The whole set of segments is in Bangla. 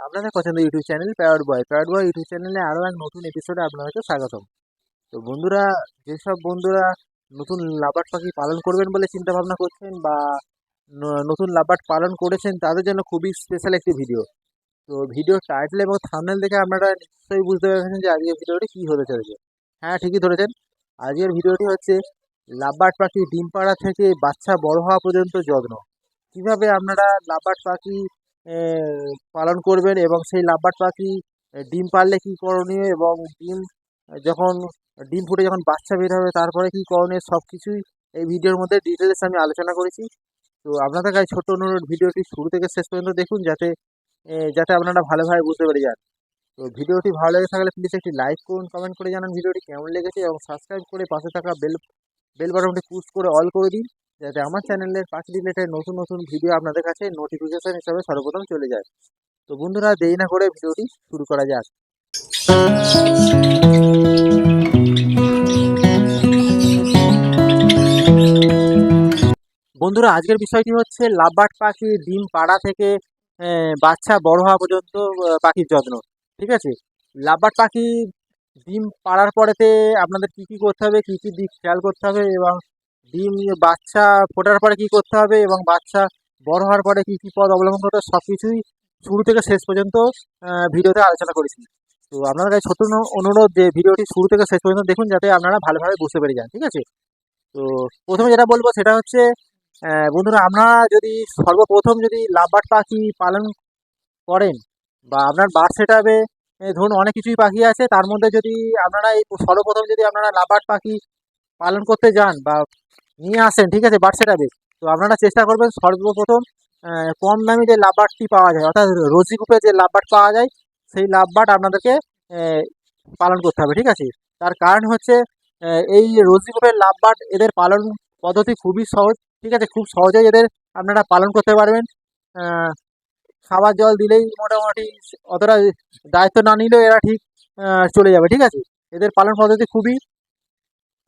আপনাদের পছন্দ YouTube channel parrot boy parrot boy YouTube চ্যানেলে আরও এক নতুন এপিসোডে আপনাদেরকে স্বাগতম। তো বন্ধুরা, যেসব বন্ধুরা নতুন লাবার্ড পাখি পালন করবেন বলে চিন্তা ভাবনা করছেন বা নতুন লাবার্ড পালন করেছেন, তাদের জন্য খুবই স্পেশাল একটি ভিডিও তো ভিডিও টাইটেল এবং থামনেল দেখে আপনারা নিশ্চয়ই বুঝতে পেরেছেন যে আজকের ভিডিওটি কী হতে চলেছে। হ্যাঁ ঠিকই ধরেছেন। আজকের ভিডিওটি হচ্ছে লাবার্ড পাখি ডিম পাড়া থেকে বাচ্চা বড় হওয়া পর্যন্ত যত্ন। কীভাবে আপনারা লাবার্ড পাখি পালন করবেন এবং সেই লাভবার্ড পাখি ডিম পারলে কি করণীয় এবং ডিম যখন ডিম ফুটে যখন বাচ্চা বের হবে তারপরে কি করণীয় সব কিছুই এই ভিডিওর মধ্যে ডিটেলস আমি আলোচনা করেছি। তো আপনাদের কাছে ছোট্ট অনুরোধ, ভিডিওটি শুরু থেকে শেষ পর্যন্ত দেখুন যাতে যাতে আপনারা ভালোভাবে বুঝতে পেরে যান। তো ভিডিওটি ভালো লেগে থাকলে প্লিজ একটি লাইক করুন কমেন্ট করে জানান ভিডিওটি কেমন লেগেছে এবং সাবস্ক্রাইব করে পাশে থাকা বেল বেল বাটনটি পুশ করে অল করে দিন। যাতে আমার চ্যানেলের পাখি রিলেটেড নতুন নতুন ভিডিও আপনাদের কাছে নোটিফিকেশন হিসাবে সর্বপ্রথম চলে যায়। তো বন্ধুরা, দেরি না করে ভিডিওটি শুরু করা যাক। বন্ধুরা, আজকের বিষয়টি হচ্ছে লাভবার্ড পাখি ডিম পাড়া থেকে বাচ্চা বড় হওয়া পর্যন্ত পাখির যত্ন, ঠিক আছে? লাভবার্ড পাখি ডিম পাড়ার পরেতে আপনাদের কি কি করতে হবে, কি কি দিক খেয়াল করতে হবে এবং ডিম বাচ্চা ফোটার পরে কি করতে হবে এবং বাচ্চা বড় হওয়ার পরে কি কি পথ অবলম্বন করতে সব কিছুই শুরু থেকে শেষ পর্যন্ত ভিডিওতে আলোচনা করেছি। তো আপনাদের কাছে অনু- অনুরোধ যে ভিডিওটি শুরু থেকে শেষ পর্যন্ত দেখুন যাতে আপনারা ভালোভাবে বুঝতে পেরে যান, ঠিক আছে? তো প্রথমে যেটা বলব সেটা হচ্ছে বন্ধুরা আপনারা যদি সর্বপ্রথম যদি লাভবার্ড পাখি পালন করেন বা আপনার বার্ড সেট আপে ধরুন অনেক কিছুই পাখি আছে, তার মধ্যে যদি আপনারা এই সর্বপ্রথম যদি আপনারা লাভবার্ড পাখি পালন করতে যান বা নিয়ে আসেন, ঠিক আছে বার্ড সেট আপে তো আপনারা চেষ্টা করবেন সর্বপ্রথম কম দামি যে লাভবার্ডটি পাওয়া যায়, অর্থাৎ রোজি গ্রুপে যে লাভবার্ড পাওয়া যায়, সেই লাভবার্ড আপনাদেরকে পালন করতে হবে, ঠিক আছে? তার কারণ হচ্ছে এই রোজি গ্রুপের লাভবার্ড এদের পালন পদ্ধতি খুবই সহজ, ঠিক আছে? খুব সহজেই এদের আপনারা পালন করতে পারবেন। খাবার জল দিলেই মোটামুটি অতটা দায়িত্ব না নিলেও এরা ঠিক চলে যাবে, ঠিক আছে? এদের পালন পদ্ধতি খুবই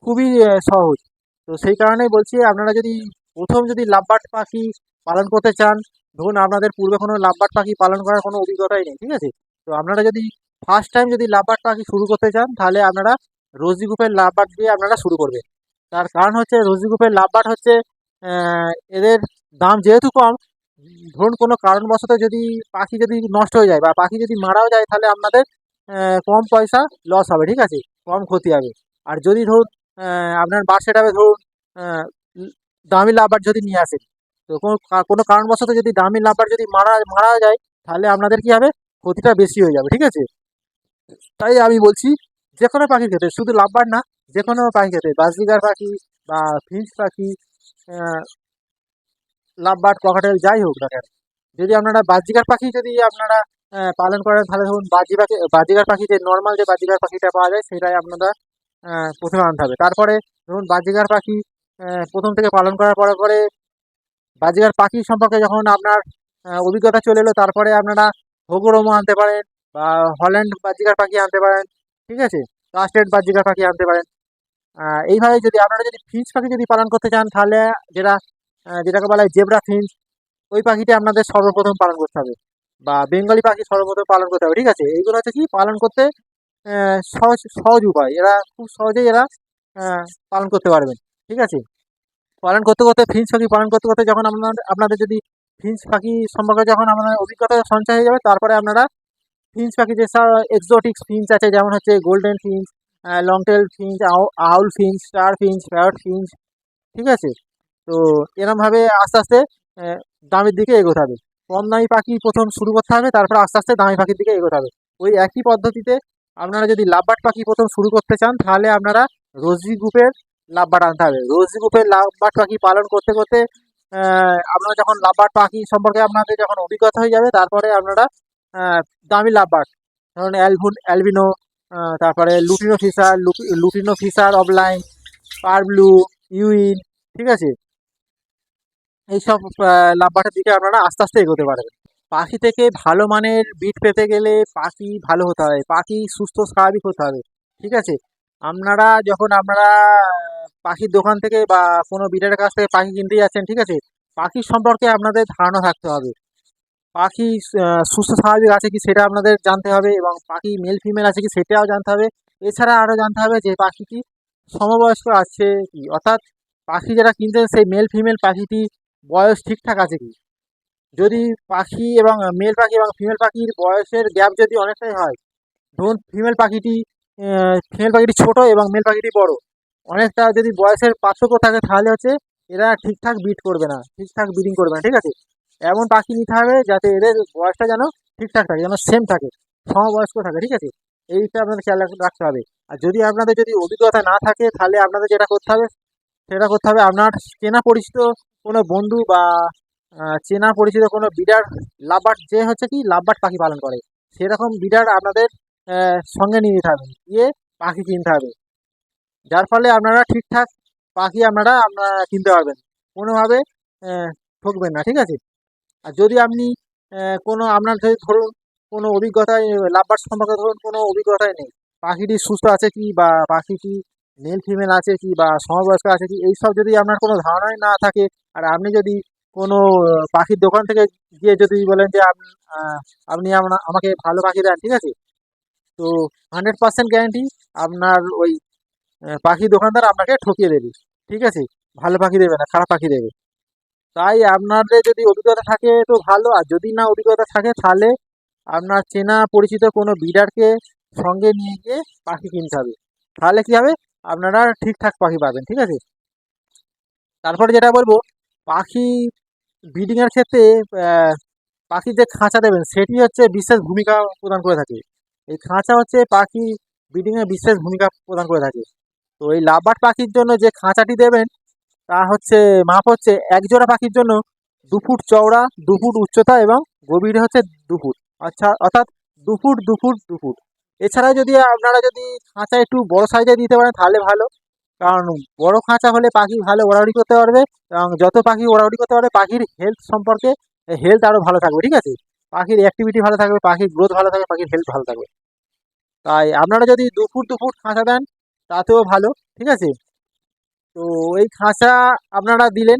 খুবই সহজ। তো সেই কারণেই বলছি, আপনারা যদি প্রথম যদি লাভবার্ড পাখি পালন করতে চান, ধরুন আপনাদের পূর্বে কোনো লাভবার্ড পাখি পালন করার কোনো অভিজ্ঞতাই নেই, ঠিক আছে? তো আপনারা যদি ফার্স্ট টাইম যদি লাভবার্ড পাখি শুরু করতে চান, তাহলে আপনারা রোজি গ্রুপের লাভবার্ড দিয়ে আপনারা শুরু করবেন। তার কারণ হচ্ছে রোজি গ্রুপের লাভবার্ড হচ্ছে এদের দাম যেহেতু কম, ধরুন কোনো কারণবশত যদি পাখি যদি নষ্ট হয়ে যায় বা পাখি যদি মারাও যায়, তাহলে আপনাদের কম পয়সা লস হবে, ঠিক আছে? কম ক্ষতি হবে। আর যদি ধরুন আপনার বাস সেটাবে ধরুন দামি লাভবার যদি নিয়ে আসেন, তো কোনো কোনো কারণবশত যদি দামি লাভবার যদি মারা মারা যায়, তাহলে আপনাদের কি হবে? ক্ষতিটা বেশি হয়ে যাবে, ঠিক আছে? তাই আমি বলছি যে কোনো পাখির ক্ষেত্রে, শুধু লাভবার না যে কোনো পাখির ক্ষেত্রে বাজরিগার পাখি বা ফিঞ্চ পাখি লাভবার্ড ককাটেল, যাই হোক না কেন, যদি আপনারা বাজিকার পাখি যদি আপনারা পালন করেন, তাহলে ধরুন বাজি পাখি বাজিকার পাখি যে নর্মাল যে বাজিকার পাখিটা পাওয়া যায়, সেটাই আপনারা প্রথমে আনতে হবে। তারপরে ধরুন বাজিকার পাখি প্রথম থেকে পালন করার পরে পরে বাজিকার পাখি সম্পর্কে যখন আপনার অভিজ্ঞতা চলে এলো, তারপরে আপনারা হগুরমো আনতে পারেন বা হল্যান্ড বাজিকার পাখি আনতে পারেন, ঠিক আছে? কাস্টেড বাজিকার পাখি আনতে পারেন। এইভাবে যদি আপনারা যদি ফিঞ্চ পাখি যদি পালন করতে চান, তাহলে যেটা যেটাকে বলা হয় জেব্রা ফিঞ্চ, ওই পাখিটা আপনাদের সর্বপ্রথম পালন করতে হবে। বা বেঙ্গলি পাখি সর্বপ্রথম পালন করতে হবে, ঠিক আছে? এইগুলো হচ্ছে কি? পালন করতে সহজ সহজ উপায়। এরা খুব সহজেই এরা পালন করতে পারবেন, ঠিক আছে? পালন করতে করতে, ফিঞ্চ পাখি পালন করতে করতে যখন আপনার আপনাদের যদি ফিঞ্চ পাখি সম্পর্কে যখন আপনার অভিজ্ঞতা সঞ্চয় হয়ে যাবে, তারপরে আপনারা ফিঞ্চ পাখি যে সব এক্সোটিক্স ফিঞ্চ আছে, যেমন হচ্ছে golden finch longtail finch owl finch star finch parrot finch, ঠিক আছে? তো এরমভাবে আস্তে আস্তে দামের দিকে এগোতে হবে। কম দামি পাখি প্রথম শুরু করতে হবে, তারপর আস্তে আস্তে দামি পাখির দিকে এগোতে হবে। ওই একই পদ্ধতিতে আপনারা যদি লাভবার্ড পাখি প্রথম শুরু করতে চান, তাহলে আপনারা রোজি গ্রুপের লাভবার্ড আনতে হবে। রোজি গ্রুপের লাভবার্ড পাখি পালন করতে করতে আপনারা যখন লাভবার্ড পাখি সম্পর্কে আপনাদের যখন অভিজ্ঞতা হয়ে যাবে, তারপরে আপনারা দামি লাভবার্ড ধরুন অ্যালভুন অ্যালবিনো তারপরে lutino Fischer lutino Fischer opaline, parblue, euwing, ঠিক আছে? এইসব লাভবাটের দিকে আপনারা আস্তে আস্তে এগোতে পারবেন। পাখি থেকে ভালো মানের বিট পেতে গেলে পাখি ভালো হতে হবে, পাখি সুস্থ, স্বাভাবিক হতে হবে, ঠিক আছে? আপনারা যখন আপনারা পাখির দোকান থেকে বা কোনো বিটের কাছ থেকে পাখি কিনতে যাচ্ছেন, ঠিক আছে? পাখির সম্পর্কে আপনাদের ধারণা থাকতে হবে। পাখি সুস্থ, স্বাভাবিক আছে কি সেটা আপনাদের জানতে হবে এবং পাখি মেল ফিমেল আছে কি সেটাও জানতে হবে। এছাড়া আরও জানতে হবে যে পাখিটি সমবয়স্ক আছে কি, অর্থাৎ পাখি যারা কিনছেন সেই মেল ফিমেল পাখিটি বয়স ঠিকঠাক আছে কি? যদি পাখি এবং মেল পাখি এবং ফিমেল পাখির বয়সের গ্যাপ যদি অনেকটাই হয়, ধরুন ফিমেল পাখিটি ফিমেল পাখিটি ছোট এবং মেল পাখিটি বড়, অনেকটা যদি বয়সের পার্থক্য থাকে তাহলে হচ্ছে এরা ঠিকঠাক বিট করবে না, ঠিকঠাক ব্রিডিং করবে না, ঠিক আছে? এমন পাখি নিতে হবে যাতে এদের বয়সটা যেন ঠিকঠাক থাকে, যেন সেম থাকে, সমবয়স্ক থাকে, ঠিক আছে? এইটা আপনাদের খেয়াল রাখতে হবে। আর যদি আপনাদের যদি অভিজ্ঞতা না থাকে তাহলে আপনাদের যেটা করতে হবে, সেটা করতে হবে আপনার চেনা পরিচিত কোনো বন্ধু বা চেনা পরিচিত কোনো বিডার লাভবার্ড যে হচ্ছে কি লাভবার্ড পাখি পালন করে। সেরকম বিডার আপনাদের সঙ্গে নিয়ে যেতে হবে। গিয়ে পাখি কিনতে হবে। যার ফলে আপনারা ঠিকঠাক পাখি আপনারা আপনারা কিনতে পারবেন। কোনোভাবে ঠকবেন না, ঠিক আছে? আর যদি আপনি কোনো, আপনার যদি ধরুন, কোনো অভিজ্ঞতায় লাভবার্ড সম্পর্কে ধরুন, কোনো অভিজ্ঞতাই নেই। পাখিটি সুস্থ আছে কি, বা পাখিটি মেল ফিমেল আছে কি, বা সমবয়স্ক আছে কি, এইসব যদি আপনার কোনো ধারণাই না থাকে, আর আপনি যদি কোনো পাখির দোকান থেকে গিয়ে যদি বলেন যে আপনি আমাকে ভালো পাখি দেন, ঠিক আছে? তো হান্ড্রেড পার্সেন্ট গ্যারান্টি আপনার ওই পাখি দোকানদার আপনাকে ঠকিয়ে দেবে, ঠিক আছে? ভালো পাখি দেবে না, খারাপ পাখি দেবে। তাই আপনাদের যদি অভিজ্ঞতা থাকে তো ভালো, আর যদি না অভিজ্ঞতা থাকে তাহলে আপনার চেনা পরিচিত কোনো বিডারকে সঙ্গে নিয়ে গিয়ে পাখি কিনতে হবে। তাহলে কী হবে? আপনারা ঠিকঠাক পাখি পাবেন, ঠিক আছে? তারপরে যেটা বলব, পাখি ব্রিডিংয়ের ক্ষেত্রে পাখির যে খাঁচা দেবেন, সেটি হচ্ছে বিশেষ ভূমিকা প্রদান করে থাকে। এই খাঁচা হচ্ছে পাখি ব্রিডিংয়ে বিশেষ ভূমিকা প্রদান করে থাকে। তো এই লাভবার্ড পাখির জন্য যে খাঁচাটি দেবেন, তা হচ্ছে, মাপ হচ্ছে এক জোড়া পাখির জন্য দু ফুট চওড়া, দু ফুট উচ্চতা এবং গভীরে হচ্ছে দু ফুট। আচ্ছা অর্থাৎ দু ফুট দু ফুট দু ফুট। এছাড়াও যদি আপনারা যদি খাঁচা একটু বড় সাইজে দিতে পারেন, তাহলে ভালো। কারণ বড় খাঁচা হলে পাখি ভালো ওড়াউড়ি করতে পারবে এবং যত পাখি ওড়াউড়ি করতে পারবে, পাখির হেলথ সম্পর্কে হেলথ আরও ভালো থাকবে, ঠিক আছে? পাখির অ্যাক্টিভিটি ভালো থাকবে, পাখির গ্রোথ ভালো থাকবে, পাখির হেলথ ভালো থাকবে। তাই আপনারা যদি দু ফুট দু ফুট খাঁচা দেন, তাতেও ভালো, ঠিক আছে? তো এই খাঁচা আপনারা দিলেন।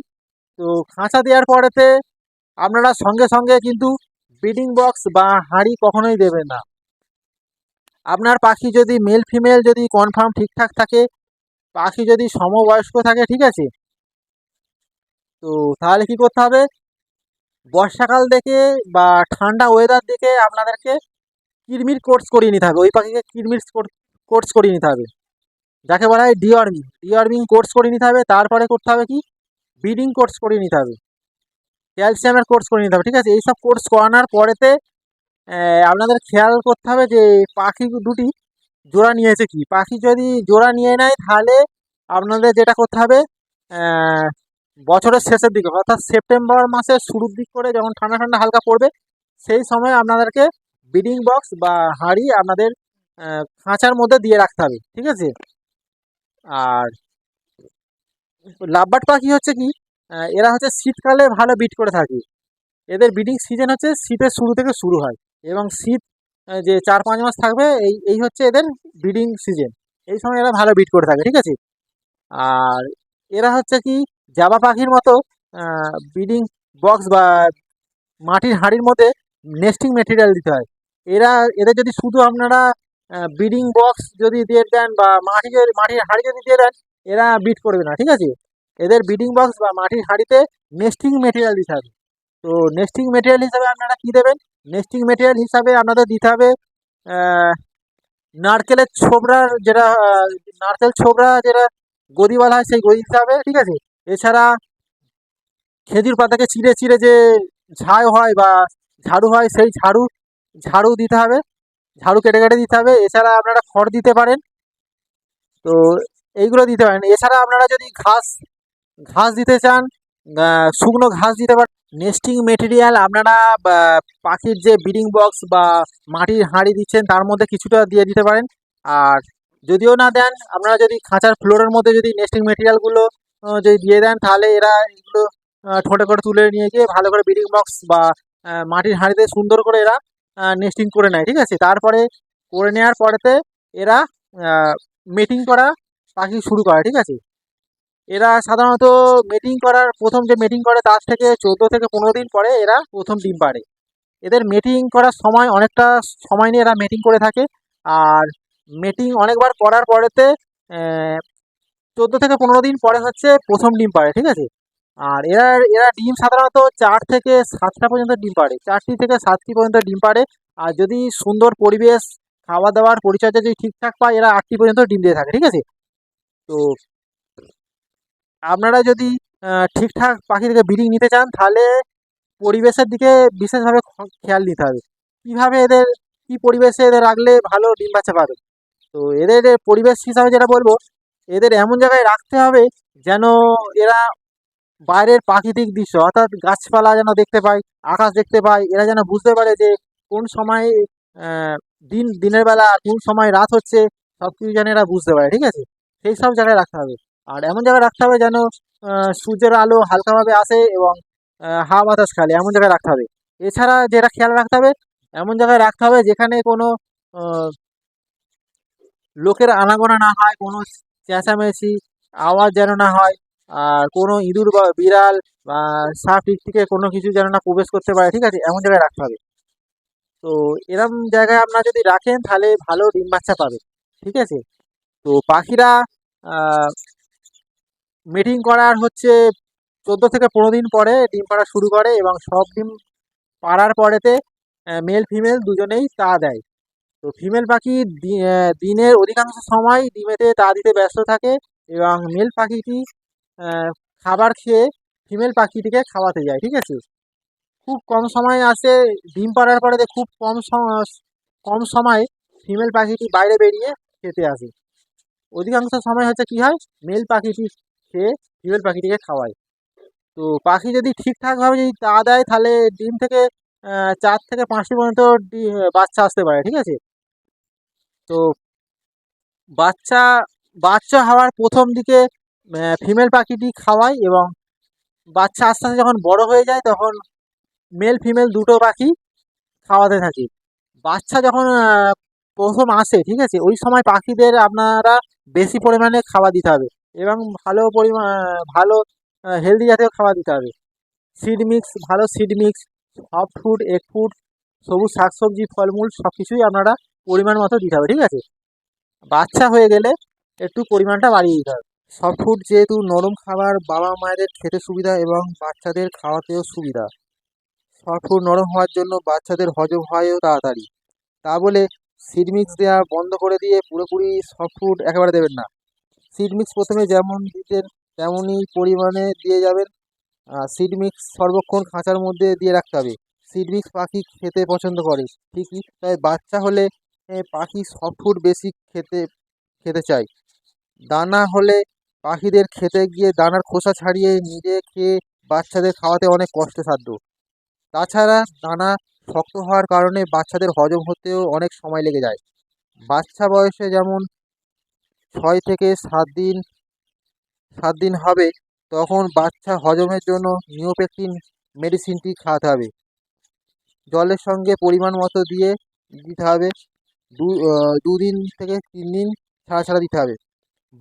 তো খাঁচা দেওয়ার পরেতে আপনারা সঙ্গে সঙ্গে কিন্তু ব্রিডিং বক্স বা হাঁড়ি কখনোই দেবেন না। আপনার পাখি যদি মেল ফিমেল যদি কনফার্ম ঠিকঠাক থাকে পাখি যদি সমবয়স্ক থাকে, ঠিক আছে? তো তাহলে কি করতে হবে? বর্ষাকাল দেখে বা ঠান্ডা ওয়েদার দেখে আপনাদেরকে কিরমির কোর্স করিয়ে নিতে হবে। ওই পাখিকে কিরমির কোর্স করিয়ে নিতে হবে। যাকে বলা হয় ডিওয়ার্মিং ডিওয়ার্মিং কোর্স করিয়ে নিতে হবে। তারপরে করতে হবে কি? ব্রিডিং কোর্স করিয়ে নিতে হবে। ক্যালসিয়ামের কোর্স করে নিতে হবে, ঠিক আছে? এইসব কোর্স করানোর পরেতে আপনাদের খেয়াল করতে হবে যে পাখি দুটি জোড়া নিয়েছে কি? পাখি যদি জোড়া নিয়ে নেয়, তাহলে আপনাদের যেটা করতে হবে বছরের শেষের দিকে, অর্থাৎ সেপ্টেম্বর মাসের শুরুর দিক করে যখন ঠান্ডা ঠান্ডা হালকা পড়বে, সেই সময় আপনাদেরকে ব্রিডিং বক্স বা হাঁড়ি আপনাদের খাঁচার মধ্যে দিয়ে রাখতে হবে, ঠিক আছে? আর লাভবার্ড পাখি হচ্ছে কি এরা হচ্ছে শীতকালে ভালো বিট করে থাকে। এদের ব্রিডিং সিজন হচ্ছে শীতের শুরু থেকে শুরু হয় এবং শীত যে চার পাঁচ মাস থাকবে, এই এই হচ্ছে এদের ব্রিডিং সিজন এই সময় এরা ভালো বিট করে থাকে, ঠিক আছে? আর এরা হচ্ছে কি, জাবা পাখির মতো ব্রিডিং বক্স বা মাটির হাঁড়ির মধ্যে নেস্টিং মেটেরিয়াল দিতে হয়। এরা, এদের যদি শুধু আপনারা ব্রিডিং বক্স যদি দিয়ে দেন বা মাটি মাটির হাঁড়ি যদি দিয়ে দেন, এরা বিট করবে না, ঠিক আছে? এদের ব্রিডিং বক্স বা মাটির হাঁড়িতে নেস্টিং মেটেরিয়াল দিতে হবে। তো নেস্টিং মেটেরিয়াল হিসাবে আপনারা কী দেবেন? নেস্টিং মেটেরিয়াল হিসাবে আপনাদের দিতে হবে নারকেলের ছোবড়ার যেটা নারকেল ছোবড়া যেটা গদি বলা হয় সেই গদি দিতে হবে, ঠিক আছে? এছাড়া খেজুর পাতাকে চিড়ে চিড়ে যে ঝাড়ু হয় বা ঝাড়ু হয় সেই ঝাড়ু ঝাড়ু দিতে হবে, ঝাড়ু কেটে কেটে দিতে হবে। এছাড়া আপনারা খড় দিতে পারেন, তো এইগুলো দিতে পারেন। এছাড়া আপনারা যদি ঘাস ঘাস দিতে চান শুকনো ঘাস দিতে পারেন নেস্টিং মেটেরিয়াল আপনারা পাখির যে ব্রিডিং বক্স বা মাটির হাঁড়ি দিচ্ছেন, তার মধ্যে কিছুটা দিয়ে দিতে পারেন। আর যদিও না দেন, আপনারা যদি খাঁচার ফ্লোরের মধ্যে যদি নেস্টিং মেটেরিয়ালগুলো যদি দিয়ে দেন, তাহলে এরা এগুলো ঠোঁটে করে তুলে নিয়ে গিয়ে ভালো করে ব্রিডিং বক্স বা মাটির হাঁড়িতে সুন্দর করে এরা নেস্টিং করে নেয়, ঠিক আছে? তারপরে করে নেওয়ার পরেতে এরা মেটিং করা পাখি শুরু করে, ঠিক আছে? এরা সাধারণত মেটিং করার, প্রথম যে মেটিং করে তার থেকে চোদ্দ থেকে পনেরো দিন পরে এরা প্রথম ডিম পাড়ে। এদের মেটিং করার সময় অনেকটা সময় নিয়ে এরা মেটিং করে থাকে। আর মেটিং অনেকবার করার পরেতে চোদ্দ থেকে পনেরো দিন পরে হচ্ছে প্রথম ডিম পাড়ে, ঠিক আছে? আর এরা এরা ডিম সাধারণত চার থেকে সাতটা পর্যন্ত ডিম পাড়ে। চারটি থেকে সাতটি পর্যন্ত ডিম পাড়ে। আর যদি সুন্দর পরিবেশ, খাওয়া দাওয়ার পরিচর্যা যদি ঠিকঠাক পায়, এরা আটটি পর্যন্ত ডিম দিয়ে থাকে, ঠিক আছে? তো আপনারা যদি ঠিকঠাক পাখি থেকে ব্রিডিং নিতে চান, তাহলে পরিবেশের দিকে বিশেষভাবে খেয়াল নিতে হবে। কীভাবে এদের, কী পরিবেশে এদের রাখলে ভালো ডিম বাচ্চা পাবে? তো এদের পরিবেশ হিসাবে যেটা বলব, এদের এমন জায়গায় রাখতে হবে যেন এরা বাইরের প্রাকৃতিক দৃশ্য, অর্থাৎ গাছপালা যেন দেখতে পায়, আকাশ দেখতে পায়, এরা যেন বুঝতে পারে যে কোন সময় দিন, দিনের বেলা, কোন সময় রাত হচ্ছে সব কিছু যেন এরা বুঝতে পারে, ঠিক আছে? সেই সব জায়গায় রাখতে হবে। আর এমন জায়গায় রাখতে হবে যেন সূর্যের আলো হালকাভাবে আসে এবং হাওয়া বাতাস খালে, এমন জায়গায় রাখতে হবে। এছাড়া যেটা খেয়াল রাখতে হবে, এমন জায়গায় রাখতে হবে যেখানে কোনো লোকের আনাগোনা না হয়, কোনো চেঁচামেচি, আওয়াজ যেন না হয়, আর কোনো ইঁদুর বা বিড়াল বা সাপ থেকে কোনো কিছু যেন না প্রবেশ করতে পারে, ঠিক আছে? এমন জায়গায় রাখতে হবে। তো এরম জায়গায় আপনারা যদি রাখেন, তাহলে ভালো ডিম বাচ্চা পাবে ঠিক আছে? তো পাখিরা মিটিং করার হচ্ছে চোদ্দ থেকে পনেরো দিন পরে ডিম পাড়া শুরু করে এবং সব ডিম পাড়ার পরেতে মেল ফিমেল দুজনেই তা দেয়। তো ফিমেল পাখি দিনের অধিকাংশ সময় ডিমেতে তা দিতে ব্যস্ত থাকে এবং মেল পাখিটি খাবার খেয়ে ফিমেল পাখিটিকে খাওয়াতে যায়, ঠিক আছে? খুব কম সময় আসে ডিম পাড়ার পরে তো খুব কম কম সময়ে ফিমেল পাখিটি বাইরে বেরিয়ে খেতে আসে। অধিকাংশ সময় হচ্ছে কি হয়? মেল পাখিটি খেয়ে ফিমেল পাখিটিকে খাওয়ায় তো পাখি যদি ঠিকঠাকভাবে যদি তা দেয়, তাহলে ডিম থেকে চার থেকে পাঁচটি পর্যন্ত বাচ্চা আসতে পারে, ঠিক আছে? তো বাচ্চা বাচ্চা হওয়ার প্রথম দিকে ফিমেল পাখিটি খাওয়ায় এবং বাচ্চা আস্তে আস্তে যখন বড় হয়ে যায়, তখন মেল ফিমেল দুটো পাখি খাওয়াতে থাকি। বাচ্চা যখন প্রথম আসে, ঠিক আছে? ওই সময় পাখিদের আপনারা বেশি পরিমাণে খাওয়া দিতে হবে। এবং ভালো পরিমাণ ভালো হেলদি জাতীয় খাবার দিতে হবে। সিড মিক্স ভালো seed mix soft food egg food সবুজ শাকসবজি, ফলমূল সব কিছুই আপনারা পরিমাণ মতো দিতে হবে, ঠিক আছে? বাচ্চা হয়ে গেলে একটু পরিমাণটা বাড়িয়ে দিতে হবে। সফট ফুড যেহেতু নরম খাবার, বাবা মায়েদের খেতে সুবিধা এবং বাচ্চাদের খাওয়াতেও সুবিধা। সফট ফুড নরম হওয়ার জন্য বাচ্চাদের হজম হয়ও তাড়াতাড়ি। তা বলে সিড মিক্স দেওয়া বন্ধ করে দিয়ে পুরোপুরি সফট ফুড একেবারে দেবেন না। সিড মিক্স প্রথমে যেমন দিতেন, তেমনই পরিমাণে দিয়ে যাবেন। সিড মিক্স সর্বক্ষণ খাঁচার মধ্যে দিয়ে রাখতে হবে। সিড মিক্স পাখি খেতে পছন্দ করে, ঠিকই। তাই বাচ্চা হলে পাখি সফট ফুড বেশি খেতে খেতে চায়। দানা হলে পাখিদের খেতে গিয়ে দানার খোসা ছাড়িয়ে নিজে খেয়ে বাচ্চাদের খাওয়াতে অনেক কষ্টসাধ্য। তাছাড়া দানা শক্ত হওয়ার কারণে বাচ্চাদের হজম হতেও অনেক সময় লেগে যায়। বাচ্চা বয়সে যেমন ছয় থেকে সাত দিন সাত দিন হবে, তখন বাচ্চা হজমের জন্য নিওপেকটিন মেডিসিনটি খাওয়াতে হবে। জলের সঙ্গে পরিমাণ মতো দিয়ে দিতে হবে। দু দুদিন থেকে তিন দিন ছাড়া ছাড়া দিতে হবে।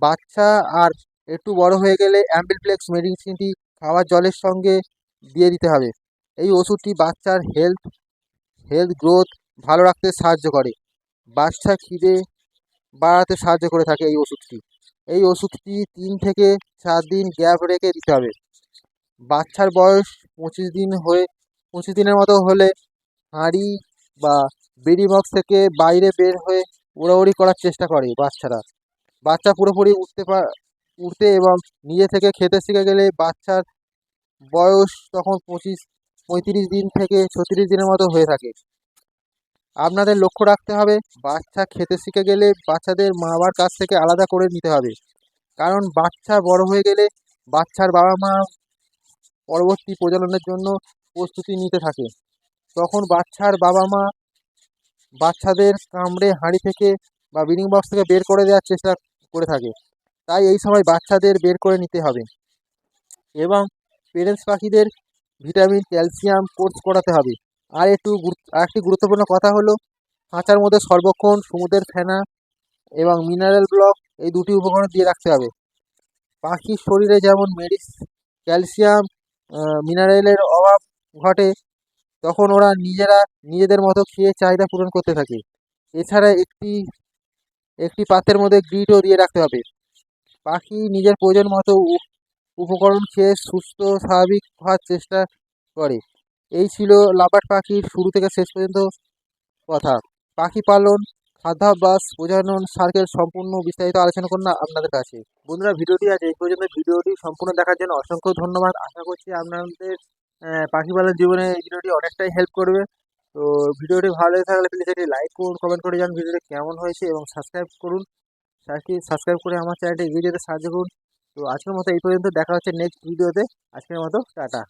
বাচ্চা আর একটু বড় হয়ে গেলে অ্যাম্বিলপ্লেক্স মেডিসিনটি খাওয়ার জলের সঙ্গে দিয়ে দিতে হবে। এই ওষুধটি বাচ্চার হেলথ হেলথ গ্রোথ ভালো রাখতে সাহায্য করে। বাচ্চা খিদে বাড়াতে সাহায্য করে থাকে এই ওষুধটি। এই ওষুধটি তিন থেকে চার দিন গ্যাপ রেখে দিতে হবে। বাচ্চার বয়স পঁচিশ দিন হয়ে, পঁচিশ দিনের মতো হলে হাঁড়ি বা বেডি বক্স থেকে বাইরে বের হয়ে উড়াউড়ি করার চেষ্টা করে বাচ্চারা। বাচ্চা পুরোপুরি উঠতে পা, উঠতে এবং নিজে থেকে খেতে শিখে গেলে বাচ্চার বয়স তখন পঁচিশ, পঁয়ত্রিশ দিন থেকে ছত্রিশ দিনের মতো হয়ে থাকে। আপনাদের লক্ষ্য রাখতে হবে, বাচ্চা খেতে শিখে গেলে বাচ্চাদের মা বাবার কাছ থেকে আলাদা করে নিতে হবে। কারণ বাচ্চা বড় হয়ে গেলে বাচ্চার বাবা মা পরবর্তী প্রজননের জন্য প্রস্তুতি নিতে থাকে। তখন বাচ্চার বাবা মা বাচ্চাদের কামড়ে, হাঁড়ি থেকে বা ব্রিডিং বক্স থেকে বের করে দেওয়ার চেষ্টা করে থাকে। তাই এই সময় বাচ্চাদের বের করে নিতে হবে এবং পেরেন্টস পাখিদের ভিটামিন ক্যালসিয়াম কোর্স করাতে হবে। আর একটু আরেকটি গুরুত্বপূর্ণ কথা হলো খাঁচার মধ্যে সর্বক্ষণ সমুদ্রের ফেনা এবং মিনারেল ব্লক এই দুটি উপকরণ দিয়ে রাখতে হবে। পাখির শরীরে যেমন মেডিস ক্যালসিয়াম মিনারেলের অভাব ঘটে, তখন ওরা নিজেরা নিজেদের মতো খেয়ে চাহিদা পূরণ করতে থাকে। এছাড়া একটি একটি পাত্রের মধ্যে গ্রিডও দিয়ে রাখতে হবে। পাখি নিজের প্রয়োজন মতো উপকরণ খেয়ে সুস্থ, স্বাভাবিক হওয়ার চেষ্টা করে। এই ছিল লাবাট পাখির শুরু থেকে শেষ পর্যন্ত কথা। পাখি পালন, খাদ্যাভ্যাস প্রজনন সার্কেল সম্পূর্ণ বিস্তারিত আলোচনা করুন আপনাদের কাছে। বন্ধুরা, ভিডিওটি আজ এই পর্যন্ত। ভিডিওটি সম্পূর্ণ দেখার জন্য অসংখ্য ধন্যবাদ। আশা করছি আপনাদের পাখি পালন জীবনে এই ভিডিওটি অনেকটাই হেল্প করবে। তো ভিডিওটি ভালো লেগে থাকলে প্লিজ এটি লাইক করুন কমেন্ট করে জানান ভিডিওটি কেমন হয়েছে এবং সাবস্ক্রাইব করুন। সাবস্ক্রাইব করে আমার চ্যানেলটি এগিয়ে যেতে সাহায্য করুন। তো আজকের মতো এই পর্যন্ত। দেখা হচ্ছে নেক্সট ভিডিওতে আজকের মতো টাটা।